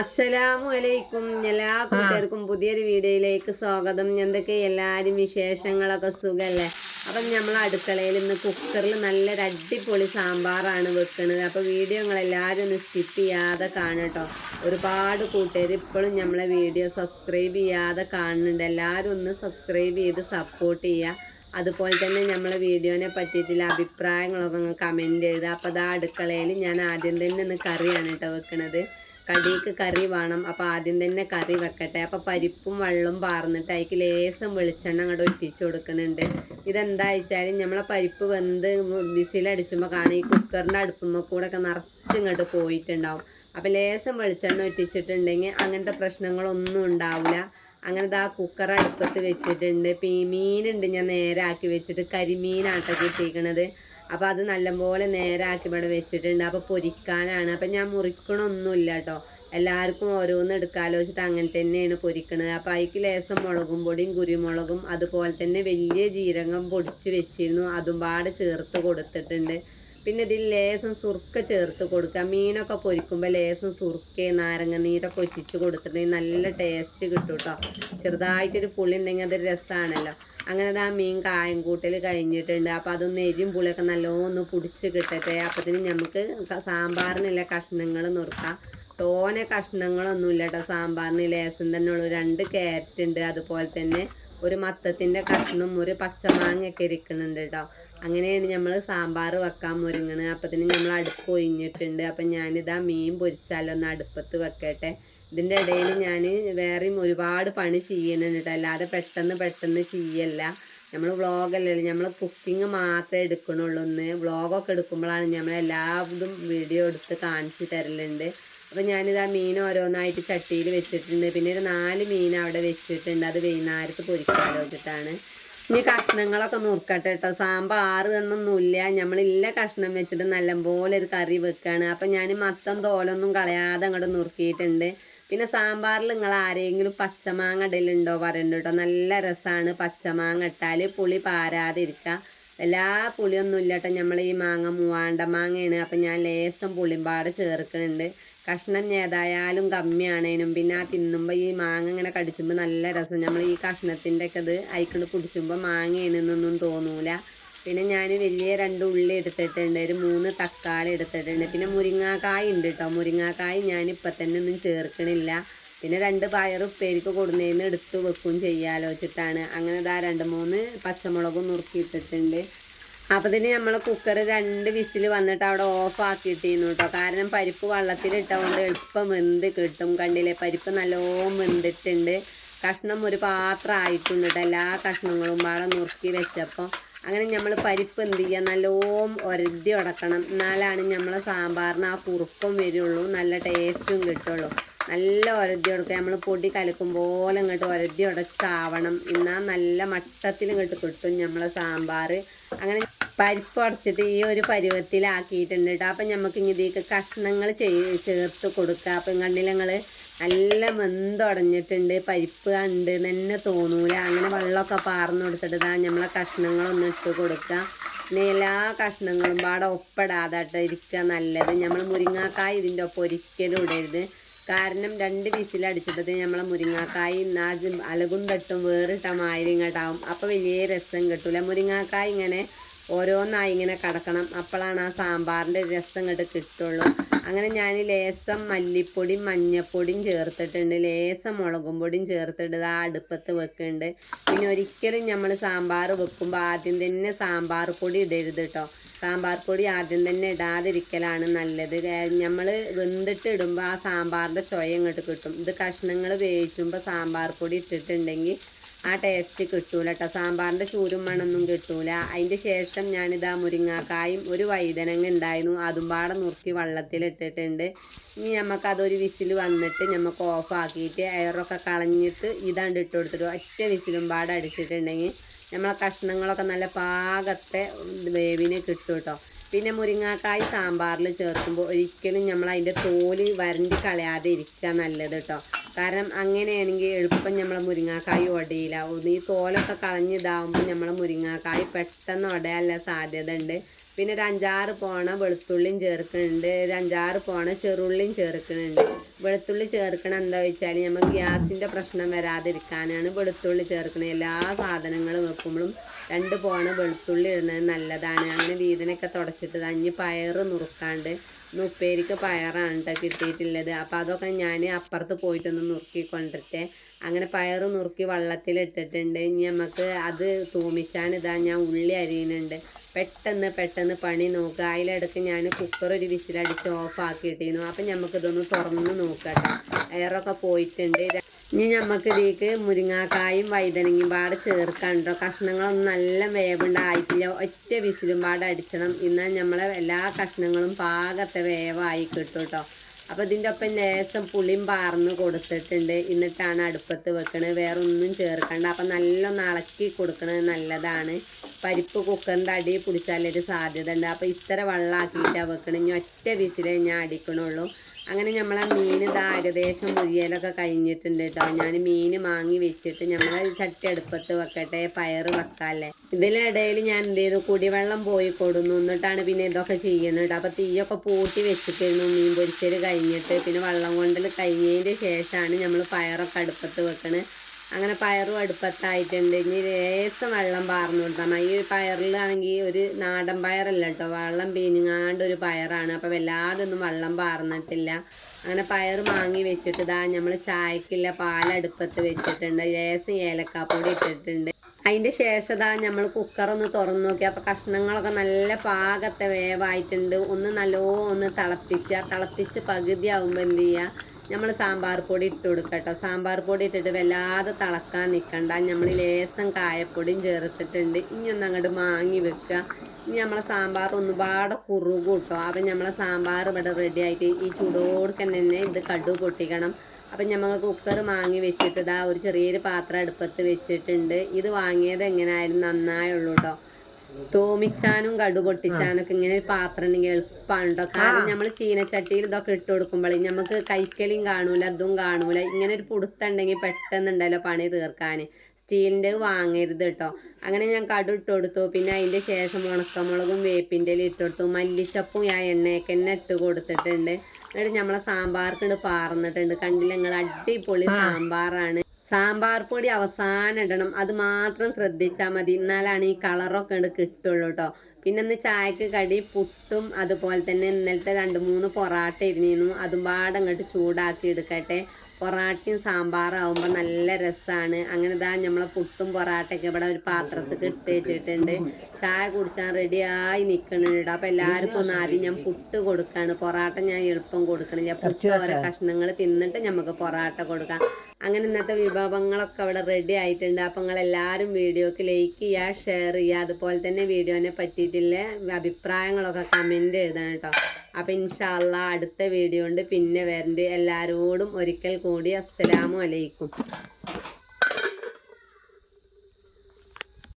അസ്സലാമു അലൈക്കും എല്ലാ കൂട്ടുകാർക്കും പുതിയൊരു വീഡിയോയിലേക്ക് സ്വാഗതം. എന്തൊക്കെ എല്ലാവരും വിശേഷങ്ങളൊക്കെ സുഖല്ലേ? അപ്പം നമ്മൾ അടുക്കളയിൽ ഇന്ന് കുക്കറിൽ നല്ലൊരു അടിപൊളി സാമ്പാറാണ് വെക്കുന്നത് അപ്പോൾ വീഡിയോ നിങ്ങളെല്ലാവരും ഒന്ന് സ്കിപ്പ് ചെയ്യാതെ കാണട്ടോ ഒരുപാട് കൂട്ടുകാർ ഇപ്പോഴും നമ്മളെ വീഡിയോ സബ്സ്ക്രൈബ് ചെയ്യാതെ കാണുന്നുണ്ട്. എല്ലാവരും ഒന്ന് സബ്സ്ക്രൈബ് ചെയ്ത് സപ്പോർട്ട് ചെയ്യുക. അതുപോലെ തന്നെ നമ്മളെ വീഡിയോനെ പറ്റിയിട്ടുള്ള അഭിപ്രായങ്ങളൊക്കെ കമന്റ് ചെയ്ത് അപ്പോൾ അത് അടുക്കളയിൽ ഞാൻ ആദ്യം തന്നെ ഒന്ന് കറിയാണ് കേട്ടോ വെക്കുന്നത് കടിക്ക് കറി വേണം. അപ്പോൾ ആദ്യം തന്നെ കറി വെക്കട്ടെ. അപ്പോൾ പരിപ്പും വെള്ളവും പാർന്നിട്ട് അതിക്ക് ലേസം വെളിച്ചെണ്ണ അങ്ങോട്ട് ഒറ്റിച്ച് കൊടുക്കുന്നുണ്ട്. ഇതെന്താ വെച്ചാൽ നമ്മളെ പരിപ്പ് വെന്ത് വിസിലടിച്ചുമ്പോൾ കാണും ഈ കുക്കറിന്റെ അടുപ്പുമ്പോൾ കൂടെ ഒക്കെ നിറച്ച് ഇങ്ങോട്ട് പോയിട്ടുണ്ടാവും. അപ്പോൾ ലേസം വെളിച്ചെണ്ണ ഒറ്റിച്ചിട്ടുണ്ടെങ്കിൽ അങ്ങനത്തെ പ്രശ്നങ്ങളൊന്നും ഉണ്ടാവില്ല. അങ്ങനെ ആ കുക്കർ അടുപ്പത്ത് വെച്ചിട്ടുണ്ട്. പീ മീനുണ്ട് ഞാൻ നേരെ ആക്കി വെച്ചിട്ട് കരിമീനാട്ടൊക്കെ കിട്ടിയിരിക്കണത്. അപ്പോൾ അത് നല്ലപോലെ നേരാക്കി ഇവിടെ വെച്ചിട്ടുണ്ട്. അപ്പോൾ പൊരിക്കാനാണ്. അപ്പം ഞാൻ മുറിക്കണമൊന്നുമില്ല കേട്ടോ എല്ലാവർക്കും ഓരോന്ന് എടുക്കാലോ വെച്ചിട്ട് അങ്ങനെ തന്നെയാണ് പൊരിക്കണത്. അപ്പോൾ അതിക്ക് ലേസം മുളകും പൊടിയും കുരുമുളകും അതുപോലെ തന്നെ വലിയ ജീരകം പൊടിച്ച് വെച്ചിരുന്നു. അതും പാടെ ചേർത്ത് കൊടുത്തിട്ടുണ്ട്. പിന്നെ ഇതിൽ ലേസം സുർക്ക ചേർത്ത് കൊടുക്കുക. മീനൊക്കെ പൊരിക്കുമ്പോൾ ലേസം സുർക്ക നാരങ്ങ നീരൊക്കെ ഒറ്റിച്ച് കൊടുത്തിട്ടുണ്ടെങ്കിൽ നല്ല ടേസ്റ്റ് കിട്ടും കേട്ടോ ചെറുതായിട്ടൊരു പുളി ഉണ്ടെങ്കിൽ അതൊരു രസമാണല്ലോ അങ്ങനെ ആ മീൻ കായം കൂട്ടൽ കഴിഞ്ഞിട്ടുണ്ട്. അപ്പോൾ അതൊന്ന് എരിയും പുളിയൊക്കെ നല്ലോന്ന് പിടിച്ച് കിട്ടട്ടെ. അപ്പത്തിന് നമുക്ക് സാമ്പാറിനുള്ള കഷ്ണങ്ങൾ നുറുക്കാം. തോനെ കഷ്ണങ്ങളൊന്നുമില്ല കേട്ടോ സാമ്പാറിന്. ലേസം തന്നെ ഉള്ളൂ. രണ്ട് ക്യാരറ്റ് ഉണ്ട്. അതുപോലെ തന്നെ ഒരു മത്തത്തിന്റെ കഷ്ണും ഒരു പച്ചമാങ്ങയൊക്കെ ഇരിക്കുന്നുണ്ട് കേട്ടോ അങ്ങനെയാണ് നമ്മൾ സാമ്പാർ വെക്കാൻ മുരുങ്ങണ് അപ്പത്തിന് നമ്മൾ അടുപ്പ് ഒഴിഞ്ഞിട്ടുണ്ട്. അപ്പം ഞാനിതാ മീൻ പൊരിച്ചാലോ ഒന്ന് അടുപ്പത്ത് വെക്കട്ടെ. ഇതിന്റെ ഇടയിൽ ഞാൻ വേറെയും ഒരുപാട് പണി ചെയ്യുന്നുണ്ട് കേട്ടോ അല്ലാതെ പെട്ടെന്ന് പെട്ടെന്ന് ചെയ്യല്ല. നമ്മൾ വ്ളോഗല്ലല്ലോ നമ്മൾ കുക്കിംഗ് മാത്രമേ എടുക്കണുള്ളൂ. ഒന്ന് വ്ളോഗൊക്കെ എടുക്കുമ്പോഴാണ് നമ്മൾ എല്ലാതും വീഡിയോ എടുത്ത് കാണിച്ച് തരലുണ്ട്. അപ്പോൾ ഞാനിത് ആ മീൻ ഓരോന്നായിട്ട് ചട്ടിയിൽ വെച്ചിട്ടുണ്ട്. പിന്നെ ഒരു നാല് മീൻ അവിടെ വെച്ചിട്ടുണ്ട്. അത് വൈകുന്നേരത്ത് പൊരിക്കാലോ വെച്ചിട്ടാണ്. ഇനി കഷ്ണങ്ങളൊക്കെ നുറുക്കട്ടെ കേട്ടോ. സാമ്പാർ എന്നൊന്നുമില്ല നമ്മളില്ല കഷ്ണം വെച്ചിട്ട് നല്ലപോലെ ഒരു കറി വെക്കുകയാണ് അപ്പം ഞാൻ മത്തം തോലൊന്നും കളയാതെ അങ്ങോട്ട് നുറുക്കിയിട്ടുണ്ട്. പിന്നെ സാമ്പാറിൽ നിങ്ങൾ ആരെങ്കിലും പച്ചമാങ്ങ ഇടലുണ്ടോ പറയുന്നുണ്ട് കേട്ടോ. നല്ല രസമാണ് പച്ചമാങ്ങ ഇട്ടാൽ പുളി പാരാതിരിക്കുക എല്ലാ പുളിയൊന്നും ഇല്ല കേട്ടോ. നമ്മൾ ഈ മാങ്ങ മൂവാണ്ട മാങ്ങയാണ്. അപ്പം ഞാൻ ലേശം പുളിമ്പാട് ചേർക്കുന്നുണ്ട് കഷ്ണം ഏതായാലും കമ്മിയാണേനും. പിന്നെ ആ തിന്നുമ്പോൾ ഈ മാങ്ങ ഇങ്ങനെ കടിച്ചുമ്പോൾ നല്ല രസം. നമ്മൾ ഈ കഷ്ണത്തിന്റെ ഒക്കെ ഇത് അയക്കൊണ്ട് കുടിച്ചുമ്പോൾ മാങ്ങയാണെന്നൊന്നും തോന്നൂല. പിന്നെ ഞാൻ വലിയ രണ്ട് ഉള്ളി എടുത്തിട്ടുണ്ട്. ഒരു മൂന്ന് തക്കാളി എടുത്തിട്ടുണ്ട്. പിന്നെ മുരിങ്ങാക്കായ ഉണ്ട് കേട്ടോ മുരിങ്ങാക്കായ ഞാൻ ഇപ്പം തന്നെ ഒന്നും ചേർക്കണില്ല. പിന്നെ രണ്ട് പയർ ഉപ്പേരിക്ക് കൊടുന്നതിന് എടുത്ത് വെക്കും ചെയ്യാലോ വെച്ചിട്ടാണ് അങ്ങനെ ഇതാ രണ്ട് മൂന്ന് പച്ചമുളകും നുറുക്കിയിട്ടിട്ടുണ്ട്. അപ്പോൾ തന്നെ നമ്മൾ കുക്കർ രണ്ട് വിസിൽ വന്നിട്ട് അവിടെ ഓഫ് ആക്കിയിട്ടിരുന്നു കേട്ടോ കാരണം പരിപ്പ് വെള്ളത്തിലിട്ടുകൊണ്ട് എളുപ്പം വെന്ത് കിട്ടും. കണ്ടില്ലേ? പരിപ്പ് നല്ലോണം വെന്തിട്ടുണ്ട്. കഷ്ണം ഒരു പാത്രം ആയിട്ടുണ്ട് കേട്ടോ എല്ലാ കഷ്ണങ്ങളും പാടെ നുറുക്കി വെച്ചപ്പോൾ അങ്ങനെ നമ്മൾ പരിപ്പ് എന്ത് ചെയ്യുക നല്ലോം ഒരതി ഉടക്കണം എന്നാലാണ് നമ്മളെ സാമ്പാറിന് ആ കുറുക്കും വരുള്ളൂ. നല്ല ടേസ്റ്റും കിട്ടുള്ളൂ. നല്ല ഒരതി ഉടക്കുക നമ്മൾ പൊടി കലക്കും പോലെ ഇങ്ങോട്ട് ഒരതി ഉടച്ചാവണം എന്നാൽ നല്ല മട്ടത്തിൽ ഇങ്ങോട്ട് കിട്ടും നമ്മളെ സാമ്പാർ അങ്ങനെ പരിപ്പ് ഉടച്ചിട്ട് ഈ ഒരു പരുവത്തിലാക്കിയിട്ടുണ്ട് കേട്ടോ. അപ്പം നമുക്ക് ഇതിലേക്ക് കഷ്ണങ്ങൾ ചേർത്ത് കൊടുക്കുക. അപ്പം കണ്ടില്ല ഞങ്ങൾ നല്ല വെന്തുടഞ്ഞിട്ടുണ്ട് പരിപ്പ് ഉണ്ട് തന്നെ തോന്നൂല. അങ്ങനെ വെള്ളമൊക്കെ പാർന്ന് കൊടുത്തിട്ട് ഇതാ നമ്മളെ കഷ്ണങ്ങളൊന്നും ഇട്ട് കൊടുക്കുക. പിന്നെ എല്ലാ കഷ്ണങ്ങളും പാടെ ഒപ്പിടാതെ ഇരിക്കുക. നല്ലത്. നമ്മൾ മുരിങ്ങാക്കായ ഇതിന്റെ ഒപ്പം ഒരിക്കലും ഇടരുത്. കാരണം രണ്ട് വിസിലടിച്ചിട്ടത് നമ്മളെ മുരിങ്ങാക്കായി നാജും അലകും തട്ടും വേറിട്ട മാതിരി ഇങ്ങോട്ടാവും അപ്പോൾ വലിയ രസം കിട്ടൂല. മുരിങ്ങാക്കായ ഇങ്ങനെ ഓരോന്നായി ഇങ്ങനെ കടക്കണം. അപ്പോഴാണ് ആ സാമ്പാറിന്റെ രസം ഇങ്ങോട്ട് കിട്ടുള്ളൂ. അങ്ങനെ ഞാൻ ലേസം മല്ലിപ്പൊടിയും മഞ്ഞപ്പൊടിയും ചേർത്തിട്ടുണ്ട്. ലേസം മുളകും പൊടിയും ചേർത്തിട്ട് ആ അടുപ്പത്ത് വെക്കുന്നുണ്ട്. പിന്നെ ഒരിക്കലും നമ്മൾ സാമ്പാർ വെക്കുമ്പോൾ ആദ്യം തന്നെ സാമ്പാർ പൊടി ഇടരുത് കേട്ടോ. സാമ്പാർ പൊടി ആദ്യം തന്നെ ഇടാതിരിക്കലാണ് നല്ലത്. നമ്മൾ വെന്തിട്ട് ഇടുമ്പോൾ ആ സാമ്പാറിന്റെ ചുവ ഇങ്ങോട്ട് കിട്ടും. ഇത് കഷ്ണങ്ങൾ വേവിച്ചുമ്പോൾ സാമ്പാർ പൊടി ഇട്ടിട്ടുണ്ടെങ്കിൽ ആ ടേസ്റ്റ് കിട്ടൂല കേട്ടോ സാമ്പാറിന്റെ ചൂരും മണമൊന്നും കിട്ടൂല. അതിന്റെ ശേഷം ഞാനിതാ മുരിങ്ങാക്കായും ഒരു വൈതനങ്ങ ഉണ്ടായിരുന്നു. അതും പാടെ നുറുക്കി വെള്ളത്തിലിട്ടിട്ടുണ്ട് ഇനി നമുക്ക് അതൊരു വിസിൽ വന്നിട്ട് നമുക്ക് ഓഫാക്കിയിട്ട് എയറൊക്കെ കളഞ്ഞിട്ട് ഇതാണ്ട് ഇട്ട് കൊടുത്തിട്ട് ഒറ്റ വിസിലും പാടെ അടിച്ചിട്ടുണ്ടെങ്കിൽ നമ്മളെ കഷ്ണങ്ങളൊക്കെ നല്ല പാകത്തെ വേവിന് കിട്ടും കേട്ടോ പിന്നെ മുരിങ്ങാക്കായ് സാമ്പാറിൽ ചേർക്കുമ്പോൾ ഒരിക്കലും നമ്മൾ അതിന്റെ തോൽ വരണ്ടി കളയാതെ ഇരിക്കുക നല്ലത് കേട്ടോ കാരണം അങ്ങനെയാണെങ്കിൽ എളുപ്പം നമ്മളെ മുരിങ്ങാക്കായ് ഉടയില്ല ഈ തോലൊക്കെ കളഞ്ഞിതാവുമ്പോൾ നമ്മളെ മുരിങ്ങാക്കായ് പെട്ടെന്ന് ഉടയാനുള്ള സാധ്യത ഉണ്ട് പിന്നെ ഒരു അഞ്ചാറ് പോണ വെളുത്തുള്ളിയും ചേർക്കുന്നുണ്ട് ഒരു അഞ്ചാറ് പോണ ചെറുള്ളിയും ചേർക്കുന്നുണ്ട് വെളുത്തുള്ളി ചേർക്കണം എന്താ വെച്ചാൽ നമുക്ക് ഗ്യാസിന്റെ പ്രശ്നം വരാതിരിക്കാനാണ് വെളുത്തുള്ളി ചേർക്കുന്നത് എല്ലാ സാധനങ്ങളും വെക്കുമ്പോഴും രണ്ട് പോണ വെളുത്തുള്ളി ഇടുന്നത് നല്ലതാണ്. അങ്ങനെ വീതിനൊക്കെ തുടച്ചിട്ട് അഞ്ഞ് പയറ് നുറുക്കാണ്ട്. ഉപ്പേരിക്ക് പയറാണ് കേട്ടോ കിട്ടിയിട്ടുള്ളത്. അപ്പോൾ അതൊക്കെ ഞാൻ അപ്പുറത്ത് പോയിട്ടൊന്ന് നുറുക്കി കൊണ്ടിട്ട് അങ്ങനെ പയറ് നുറുക്കി വെള്ളത്തിലിട്ടിട്ടുണ്ട്. ഇനി നമുക്ക് അത് തൂമിച്ചാൻ ഇതാ ഞാൻ ഉള്ളി അരിയുന്നുണ്ട്. പെട്ടെന്ന് പെട്ടെന്ന് പണി നോക്കുക. അതിലിടക്ക് ഞാൻ കുക്കർ ഒരു വിസിലടിച്ച് ഓഫ് ആക്കിയിട്ടിരുന്നു അപ്പം നമുക്കിതൊന്ന് തുറന്ന് നോക്കട്ടെ എയറൊക്കെ പോയിട്ടുണ്ട്. ഇനി നമുക്ക് ഇതിലേക്ക് മുരിങ്ങാക്കായും വൈതനങ്ങയും പാടെ ചേർക്കാണ്ടോ കഷ്ണങ്ങളൊന്നും നല്ല വേവുണ്ടായിട്ടില്ല ഒറ്റ വിസിലും പാടെ അടിച്ചണം. എന്നാൽ നമ്മളെ എല്ലാ കഷ്ണങ്ങളും പാകത്തെ വേവായി കിട്ടും കേട്ടോ അപ്പോൾ ഇതിന്റെ ഒപ്പം ലേസം പുളിയും പാർന്ന് കൊടുത്തിട്ടുണ്ട്. എന്നിട്ടാണ് അടുപ്പത്ത് വെക്കണത്. വേറെ ഒന്നും ചേർക്കണ്ട. അപ്പം നല്ലൊന്ന് ഇളക്കി കൊടുക്കണത് നല്ലതാണ്. പരിപ്പ് കുക്കറിന്റെ അടി പിടിച്ചാലൊരു സാധ്യത ഉണ്ട് അപ്പോൾ ഇത്ര വെള്ളമാക്കിയിട്ടാണ് വെക്കണം. ഇനി ഒറ്റ വിസിലേ ഞാൻ അടിക്കണുള്ളൂ. അങ്ങനെ നമ്മളെ മീൻ ഇതാ ഏകദേശം മുരിയലൊക്കെ കഴിഞ്ഞിട്ടുണ്ട് കേട്ടോ. ഞാൻ മീൻ വാങ്ങി വെച്ചിട്ട് നമ്മൾ ചട്ടി അടുപ്പത്ത് വെക്കട്ടെ പയറ് വെക്കാല്ലേ. ഇതിനിടയിൽ ഞാൻ എന്ത് ചെയ്തു? കുടിവെള്ളം പോയി കൊടുന്നു. എന്നിട്ടാണ് പിന്നെ ഇതൊക്കെ ചെയ്യുന്നത് കേട്ടോ. അപ്പോൾ തീയൊക്കെ പൂട്ടി വെച്ചിട്ടായിരുന്നു മീൻ പൊരിച്ചൽ കഴിഞ്ഞിട്ട് പിന്നെ വെള്ളം കൊണ്ടൽ കഴിഞ്ഞതിന്റെ ശേഷമാണ് നമ്മൾ പയറൊക്കെ അടുപ്പത്ത് വെക്കണത് അങ്ങനെ പയറും അടുപ്പത്തായിട്ടുണ്ട്. ഇനി ലേസം വെള്ളം പാർന്നു കൊടുത്താൽ മതി. ഈ പയറിലാണെങ്കിൽ ഒരു നാടൻ പയറല്ല കേട്ടോ. വെള്ളം പീഞ്ഞാണ്ട് ഒരു പയറാണ്. അപ്പോൾ വല്ലാതെ ഒന്നും വെള്ളം പാർന്നിട്ടില്ല. അങ്ങനെ പയർ വാങ്ങി വെച്ചിട്ട് ഇതാ നമ്മൾ ചായക്കില്ല പാലടുപ്പത്ത് വെച്ചിട്ടുണ്ട്. ലേസം ഏലക്കാപ്പൊടി ഇട്ടിട്ടുണ്ട്. അതിന്റെ ശേഷം ഇതാ നമ്മൾ കുക്കറൊന്ന് തുറന്നു നോക്കി. അപ്പോൾ കഷ്ണങ്ങളൊക്കെ നല്ല പാകത്തെ വേവായിട്ടുണ്ട്. ഒന്ന് നല്ലോ ഒന്ന് തിളപ്പിച്ച് തിളപ്പിച്ച് പകുതി ആകുമ്പോൾ എന്ത് ചെയ്യുക നമ്മൾ സാമ്പാർ പൊടി ഇട്ട് കൊടുക്കട്ടോ. സാമ്പാർ പൊടി ഇട്ടിട്ട് വല്ലാതെ തിളക്കാൻ നിൽക്കണ്ട നമ്മൾ ലേസം കായപ്പൊടിയും ചേർത്തിട്ടുണ്ട്. ഇനി ഒന്ന് അങ്ങോട്ട് മാങ്ങി വെക്കുക. ഇനി നമ്മളെ സാമ്പാർ ഒന്നുപാട് കുറുകും കേട്ടോ അപ്പം നമ്മളെ സാമ്പാർ ഇവിടെ റെഡി ആയിട്ട് ഈ ചൂടോടുക്ക് തന്നെ ഇത് കടു പൊട്ടിക്കണം. അപ്പം നമ്മൾ കുക്കർ വാങ്ങി വെച്ചിട്ട് ഇതാ ഒരു ചെറിയൊരു പാത്രം അടുപ്പത്ത് വെച്ചിട്ടുണ്ട്. ഇത് വാങ്ങിയത് എങ്ങനെയായാലും നന്നായുള്ളൂ കേട്ടോ തൂമിച്ചാനും കടു പൊട്ടിച്ചാനൊക്കെ ഇങ്ങനെ ഒരു പാത്രം ഉണ്ടെങ്കിൽ എളുപ്പമാണോ കാരണം നമ്മൾ ചീനച്ചട്ടിയിൽ ഇതൊക്കെ ഇട്ട് കൊടുക്കുമ്പോൾ നമുക്ക് കൈക്കലിയും കാണൂല അതും കാണൂല. ഇങ്ങനെ ഒരു പുടുത്തുണ്ടെങ്കിൽ പെട്ടെന്നുണ്ടല്ലോ പണി തീർക്കാൻ സ്റ്റീലിന്റെ വാങ്ങരുത് കേട്ടോ അങ്ങനെ ഞാൻ കടു ഇട്ട് കൊടുത്തു. പിന്നെ അതിന്റെ ശേഷം ഉണക്കമുളകും വേപ്പിന്റെ ഇട്ട് കൊടുത്തു. മല്ലിച്ചപ്പും ആ എണ്ണയൊക്കെ തന്നെ ഇട്ട് കൊടുത്തിട്ടുണ്ട്. എന്നിട്ട് നമ്മളെ സാമ്പാർക്ക് പാർന്നിട്ടുണ്ട്. കണ്ടില്ല? നിങ്ങൾ അടിപൊളി സാമ്പാറാണ്. സാമ്പാർ പൊടി അവസാനം ഇടണം. അത് മാത്രം ശ്രദ്ധിച്ചാൽ മതി. എന്നാലാണ് ഈ കളറൊക്കെ ഇങ്ങട് കിട്ടുള്ളൂ കേട്ടോ പിന്നെ ഒന്ന് ചായക്ക് കടി പുട്ടും അതുപോലെ തന്നെ ഇന്നലത്തെ രണ്ട് മൂന്ന് പൊറാട്ട ഇരുന്നിരുന്നു അതും പാടെ അങ്ങോട്ട് ചൂടാക്കി എടുക്കട്ടെ. പൊറാട്ടയും സാമ്പാറാവുമ്പോൾ നല്ല രസമാണ് അങ്ങനെ ഇതാ നമ്മളെ പുട്ടും പൊറാട്ടയൊക്കെ ഇവിടെ ഒരു പാത്രത്തിൽ ഇട്ട് വെച്ചിട്ടുണ്ട്. ചായ കുടിച്ചാൽ റെഡിയായി നിൽക്കണുണ്ട് അപ്പം എല്ലാവർക്കും ഒന്ന് ആദ്യം ഞാൻ പുട്ട് കൊടുക്കാണ്. പൊറാട്ട ഞാൻ എളുപ്പം കൊടുക്കണില്ല. പുട്ട് ഓരോ കഷ്ണങ്ങൾ തിന്നിട്ട് നമുക്ക് പൊറാട്ട കൊടുക്കാം. അങ്ങനെ ഇന്നത്തെ വിഭവങ്ങളൊക്കെ അവിടെ റെഡി ആയിട്ടുണ്ട്. അപ്പം നിങ്ങളെല്ലാവരും വീഡിയോക്ക് ലൈക്ക് ചെയ്യുക ഷെയർ ചെയ്യുക. അതുപോലെ തന്നെ വീഡിയോനെ പറ്റിയിട്ടുള്ള അഭിപ്രായങ്ങളൊക്കെ കമന്റ് എഴുതണം കേട്ടോ. അപ്പം ഇൻഷാല്ല അടുത്ത വീഡിയോ ഉണ്ട്. പിന്നെ വരണ്ട്. എല്ലാവരോടും ഒരിക്കൽ കൂടി അസ്സലാമു അലൈക്കും.